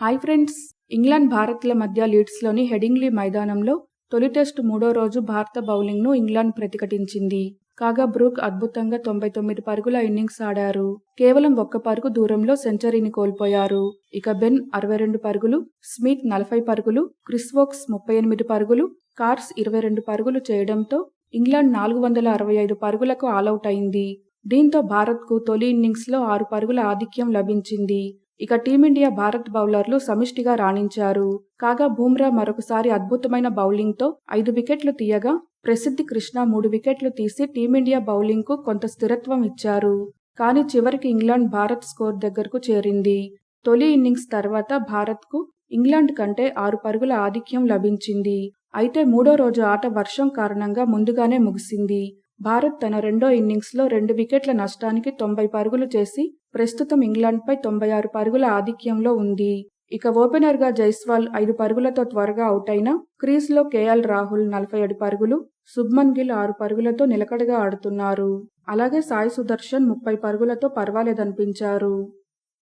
Hi friends. England భారత్ల మధ్య లీడ్స్లోని Headingley మైదానంలో తొలి టెస్టు మూడో రోజు భారత బౌలింగ్ను ఇంగ్లాండ్ ప్రతిఘటించింది. కాగా బ్రూక్ అద్భుతంగా తొంభై తొమ్మిది పరుగుల ఇన్నింగ్స్ ఆడారు. కేవలం ఒక్క పరుగు దూరంలో సెంచరీని కోల్పోయారు. ఇక బెన్ అరవై రెండు పరుగులు స్మిత్ నలభై పరుగులు క్రిస్వోక్స్ ముప్పై ఎనిమిది పరుగులు కార్స్ ఇరవై రెండు పరుగులు చేయడంతో ఇంగ్లాండ్ నాలుగు వందల అరవై ఐదు పరుగులకు ఆలౌట్ అయింది. దీంతో భారత్కు తొలి ఇన్నింగ్స్లో ఆరు పరుగుల ఆధిక్యం లభించింది. ఇక టీమిండియా భారత్ బౌలర్లు సమిష్టిగా రాణించారు. కాగా బూమ్రా మరొకసారి అద్భుతమైన బౌలింగ్తో ఐదు వికెట్లు తీయగా ప్రసిద్ధి కృష్ణ మూడు వికెట్లు తీసి టీమిండియా బౌలింగ్కు కొంత స్థిరత్వం ఇచ్చారు. కానీ చివరికి ఇంగ్లాండ్ భారత్ స్కోర్ దగ్గరకు చేరింది. తొలి ఇన్నింగ్స్ తర్వాత భారత్కు ఇంగ్లాండ్ కంటే ఆరు పరుగుల ఆధిక్యం లభించింది. అయితే మూడో రోజు ఆట వర్షం కారణంగా ముందుగానే ముగిసింది. భారత్ తన రెండో ఇన్నింగ్స్లో రెండు వికెట్ల నష్టానికి తొంభై పరుగులు చేసి ప్రస్తుతం ఇంగ్లాండ్పై తొంభై ఆరు పరుగుల ఆధిక్యంలో ఉంది. ఇక ఓపెనర్గా జైస్వాల్ ఐదు పరుగులతో త్వరగా అవుట్ అయినా క్రీజ్లో కేఎల్ రాహుల్ నలభై ఏడు పరుగులు శుభ్మన్ గిల్ ఆరు పరుగులతో నిలకడగా ఆడుతున్నారు. అలాగే సాయి సుదర్శన్ ముప్పై పరుగులతో పర్వాలేదనిపించారు.